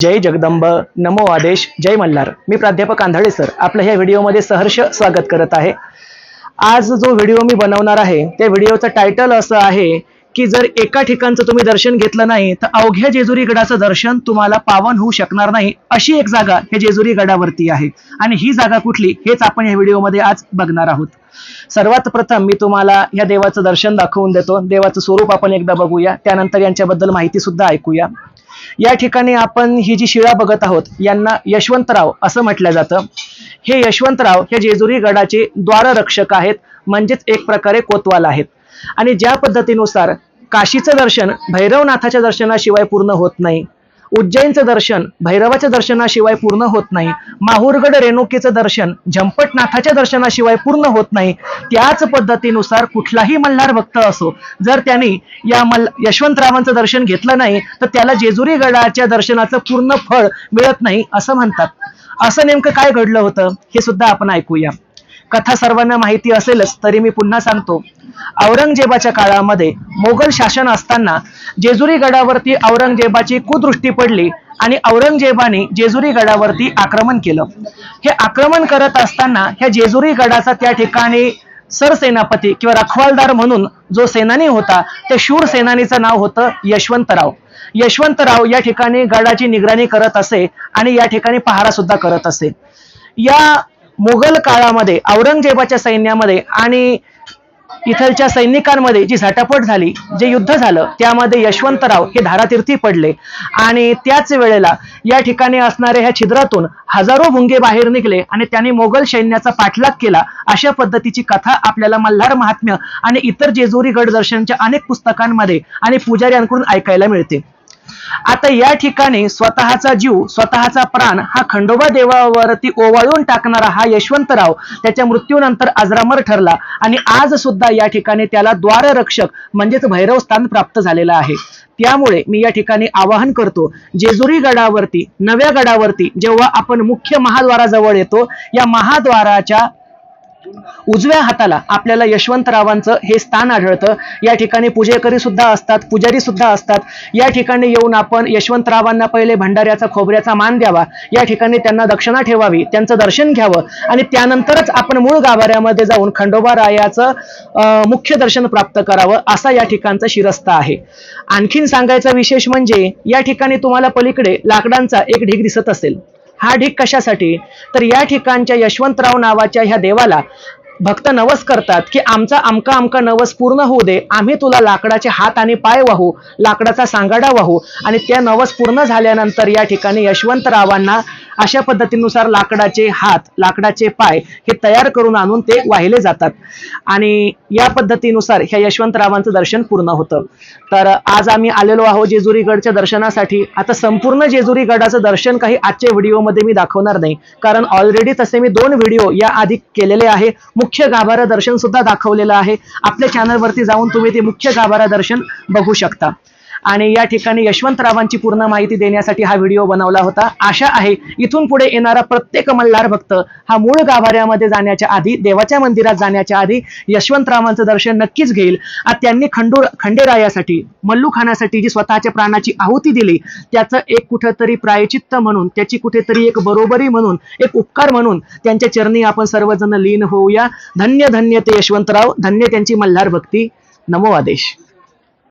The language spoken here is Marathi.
जय जगदंब. नमो आदेश. जय मल्हार. मी प्राध्यापक आंधळे सर. आपलं ह्या व्हिडिओमध्ये सहर्ष स्वागत करत आहे. आज जो व्हिडिओ मी बनवणार आहे त्या व्हिडिओचं टायटल असं आहे की जर एका ठिकाणचं तुम्ही दर्शन घेतलं नाही तर अवघ्या जेजुरी गडाचं दर्शन तुम्हाला पावन होऊ शकणार नाही. अशी एक जागा हे जेजुरी गडावरती आहे. आणि ही जागा कुठली हेच आपण या व्हिडिओमध्ये आज बघणार आहोत. सर्वात प्रथम मी तुम्हाला या देवाचं दर्शन दाखवून देतो. देवाचं स्वरूप आपण एकदा बघूया. त्यानंतर यांच्याबद्दल माहिती सुद्धा ऐकूया. या ठिकाणी आपण ही जी शिळा बघत आहोत यांना यशवंतराव असं म्हटलं जातं. हे यशवंतराव हे जेजुरी गडाचे द्वाररक्षक आहेत म्हणजेच एक प्रकारे कोतवाल आहेत. आणि ज्या पद्धतीनुसार काशीचं दर्शन भैरवनाथाच्या दर्शनाशिवाय पूर्ण होत नाही. उज्जैनचं दर्शन भैरवाच्या दर्शनाशिवाय पूर्ण होत नाही. माहूरगड रेणुकीचं दर्शन झंपटनाथाच्या दर्शनाशिवाय पूर्ण होत नाही. त्याच पद्धतीनुसार कुठलाही मल्हार भक्त असो जर त्यांनी या मल यशवंतरावांचं दर्शन घेतलं नाही तर त्याला जेजुरी गडाच्या दर्शनाचं पूर्ण फळ मिळत नाही असं म्हणतात. असं नेमकं काय घडलं होतं हे सुद्धा आपण ऐकूया. कथा सर्वांना माहिती असेलच तरी मी पुन्हा सांगतो. औरंगजेबाच्या काळामध्ये मोगल शासन असताना जेजुरी गडावरती औरंगजेबाची कुदृष्टी पडली आणि औरंगजेबाने जेजुरी गडावरती आक्रमण केलं. हे आक्रमण करत असताना ह्या जेजुरी गडाचा त्या ठिकाणी सरसेनापती किंवा रखवालदार म्हणून जो सेनानी होता त्या शूर सेनानीचं नाव होतं यशवंतराव. यशवंतराव या ठिकाणी गडाची निगराणी करत असे आणि या ठिकाणी पहारा सुद्धा करत असे. या मुघल काळामध्ये औरंगजेबाच्या सैन्यामध्ये आणि इथलच्या सैनिकांमध्ये जी झटापट झाली जे युद्ध झालं त्यामध्ये यशवंतराव हे धारातीर्थी पडले. आणि त्याच वेळेला या ठिकाणी असणाऱ्या ह्या छिद्रातून हजारो भुंगे बाहेर निघले आणि त्यांनी मोगल सैन्याचा पाठलाग केला. अशा पद्धतीची कथा आपल्याला मल्हार महात्म्य आणि इतर जेजुरी गड दर्शनच्या अनेक पुस्तकांमध्ये आणि पुजाऱ्यांकडून ऐकायला मिळते. आता या ठिकाणी स्वतःचा जीव स्वतःचा प्राण हा खंडोबा देवावरती ओवाळून टाकणारा हा यशवंतराव त्याच्या मृत्यूनंतर अजरामर ठरला आणि आज सुद्धा या ठिकाणी त्याला द्वाररक्षक म्हणजेच भैरव स्थान प्राप्त झालेलं आहे. त्यामुळे मी या ठिकाणी आवाहन करतो जेजुरी गडावरती नव्या गडावरती जेव्हा आपण मुख्य महाद्वाराजवळ येतो या महाद्वाराच्या उजव्या हाताला आपल्याला यशवंतरावांचं हे स्थान आढळतं. या ठिकाणी पूजेकरी सुद्धा असतात पुजारी सुद्धा असतात. या ठिकाणी येऊन आपण यशवंतरावांना पहिले भंडाऱ्याचा खोबऱ्याचा मान द्यावा. या ठिकाणी त्यांना दक्षिणा ठेवावी त्यांचं दर्शन घ्यावं. आणि त्यानंतरच आपण मूळ गाभाऱ्यामध्ये जाऊन खंडोबा रायाचं अं, मुख्य दर्शन प्राप्त करावं असा या ठिकाणचा शिरस्ता आहे. आणखीन सांगायचा विशेष म्हणजे या ठिकाणी तुम्हाला पलीकडे लाकडांचा एक ढीग दिसत असेल. हा ढीग कशासाठी? तर या ठिकाणच्या यशवंतराव नावाच्या ह्या देवाला भक्त नवस करतात की आमचा अमका अमका नवस पूर्ण होऊ दे आम्ही तुला लाकडाचे हात आणि पाय वाहू लाकडाचा सांगाडा वाहू. आणि त्या नवस पूर्ण झाल्यानंतर या ठिकाणी यशवंतरावांना अशा पद्धतीनुसार लाकडाचे हात लाकडाचे पाय हे तयार करून आणून ते वाहिले जातात. आणि या पद्धतीनुसार ह्या यशवंतरावांचं दर्शन पूर्ण होतं. तर आज आम्ही आलेलो आहोत जेजुरीगडच्या दर्शनासाठी. आता संपूर्ण जेजुरीगडाचं दर्शन काही आजच्या व्हिडिओमध्ये मी दाखवणार नाही. कारण ऑलरेडी तसे मी दोन व्हिडिओ या आधी केलेले आहे. मुख्य गाभारा दर्शन सुद्धा दाखवलेलं आहे. आपल्या चॅनलवरती जाऊन तुम्ही ते मुख्य गाभारा दर्शन बघू शकता. आणि या ठिकाणी यशवंतरावांची पूर्ण माहिती देण्यासाठी हा व्हिडिओ बनवला होता. आशा आहे इथून पुढे येणारा प्रत्येक मल्हार भक्त हा मूळ गाभाऱ्यामध्ये जाण्याच्या आधी देवाच्या मंदिरात जाण्याच्या आधी यशवंतरावांचं दर्शन नक्कीच घेईल. आणि त्यांनी खंडूर खंडेरायासाठी मल्लूखानासाठी जी स्वतःच्या प्राणाची आहुती दिली त्याचं एक कुठंतरी प्रायचित्त म्हणून त्याची कुठेतरी एक बरोबरी म्हणून एक उपकार म्हणून त्यांच्या चरणी आपण सर्वजण लीन होऊया. धन्य धन्य ते यशवंतराव धन्य त्यांची मल्हार भक्ती. नमो आदेश.